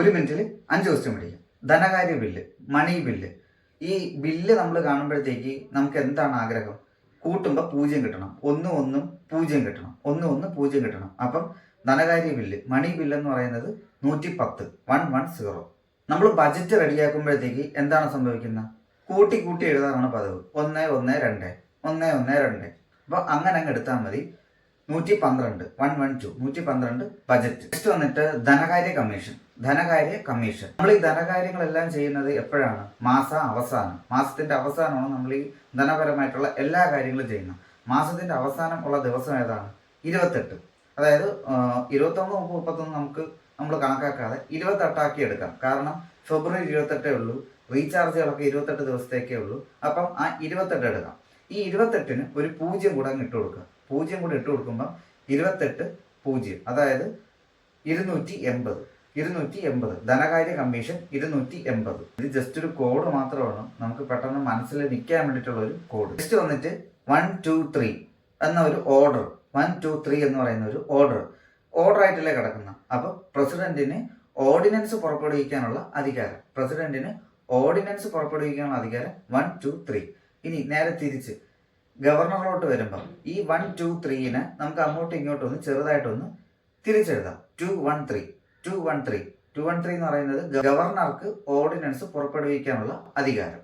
ഒരു മിനിറ്റിൽ അഞ്ച് ക്വസ്റ്റ്യൻ പഠിക്കാം. ധനകാര്യ ബില്ല് മണി ബില്ല് ഈ ബില്ല് നമ്മൾ കാണുമ്പോഴത്തേക്ക് നമുക്ക് എന്താണ് ആഗ്രഹം? കൂട്ടുമ്പോൾ പൂജ്യം കിട്ടണം. ഒന്ന് ഒന്നും പൂജ്യം കിട്ടണം. ഒന്ന് ഒന്ന് പൂജ്യം കിട്ടണം. അപ്പം ധനകാര്യ ബില്ല് മണി ബില്ല് എന്ന് പറയുന്നത് നൂറ്റി പത്ത് വൺ വൺ സീറോ നമ്മൾ ബജറ്റ് റെഡിയാക്കുമ്പോഴത്തേക്ക് എന്താണ് സംഭവിക്കുന്നത്? കൂട്ടി കൂട്ടി എഴുതാറാണ് പതിവ്. ഒന്ന് ഒന്ന് രണ്ട്. ഒന്ന് ഒന്ന് രണ്ട്. അപ്പോൾ അങ്ങനെ അങ്ങ് എടുത്താൽ മതി. നൂറ്റി പന്ത്രണ്ട് വൺ വൺ ടു നൂറ്റി പന്ത്രണ്ട് ബജറ്റ് നെക്സ്റ്റ് വന്നിട്ട് ധനകാര്യ കമ്മീഷൻ ധനകാര്യ കമ്മീഷൻ നമ്മൾ ഈ ധനകാര്യങ്ങളെല്ലാം ചെയ്യുന്നത് എപ്പോഴാണ്? മാസ അവസാനം. മാസത്തിന്റെ അവസാനമാണ് നമ്മൾ ഈ ധനപരമായിട്ടുള്ള എല്ലാ കാര്യങ്ങളും ചെയ്യുന്നത്. മാസത്തിന്റെ അവസാനം ഉള്ള ദിവസം ഏതാണ്? ഇരുപത്തെട്ട്. അതായത് ഇരുപത്തൊന്ന് മുപ്പത് മുപ്പത്തൊന്ന് നമുക്ക് നമ്മൾ കണക്കാക്കാതെ ഇരുപത്തെട്ടാക്കി എടുക്കാം. കാരണം ഫെബ്രുവരി ഇരുപത്തെട്ടേ ഉള്ളൂ. റീചാർജുകളൊക്കെ ഇരുപത്തെട്ട് ദിവസത്തേക്കേ ഉള്ളൂ. അപ്പം ആ ഇരുപത്തെട്ട് എടുക്കാം. ഈ ഇരുപത്തെട്ടിന് ഒരു പൂജ്യം കൂടെ ഇട്ടു കൊടുക്കുക. പൂജ്യം കൂടി ഇട്ട് കൊടുക്കുമ്പോൾ ഇരുപത്തെട്ട് പൂജ്യം. അതായത് ഇരുന്നൂറ്റി എൺപത്. ഇരുന്നൂറ്റി എൺപത്. ധനകാര്യ കമ്മീഷൻ ഇരുന്നൂറ്റി എൺപത്. ഇത് ജസ്റ്റ് ഒരു കോഡ് മാത്രമാണ്. നമുക്ക് പെട്ടെന്ന് മനസ്സിൽ നിൽക്കാൻ വേണ്ടിയിട്ടുള്ള ഒരു കോഡ് ജസ്റ്റ് വന്നിട്ട് വൺ ടു ത്രീ എന്ന ഒരു ഓർഡർ വൺ ടു ത്രീ എന്ന് പറയുന്ന ഒരു ഓർഡർ ഓർഡർ ആയിട്ടല്ലേ കിടക്കുന്ന. അപ്പോൾ പ്രസിഡന്റിന് ഓർഡിനൻസ് പുറപ്പെടുവിക്കാനുള്ള അധികാരം. പ്രസിഡന്റിന് ഓർഡിനൻസ് പുറപ്പെടുവിക്കാനുള്ള അധികാരം വൺ ടു ത്രീ ഇനി നേരെ തിരിച്ച് ഗവർണറിലോട്ട് വരുമ്പോൾ ഈ വൺ ടു ത്രീനെ നമുക്ക് അങ്ങോട്ടും ഇങ്ങോട്ടും ഒന്ന് ചെറുതായിട്ടൊന്ന് തിരിച്ചെഴുതാം. Two one three two one three two one three എന്ന് പറയുന്നത് ഗവർണർക്ക് ഓർഡിനൻസ് പുറപ്പെടുവിക്കാനുള്ള അധികാരം.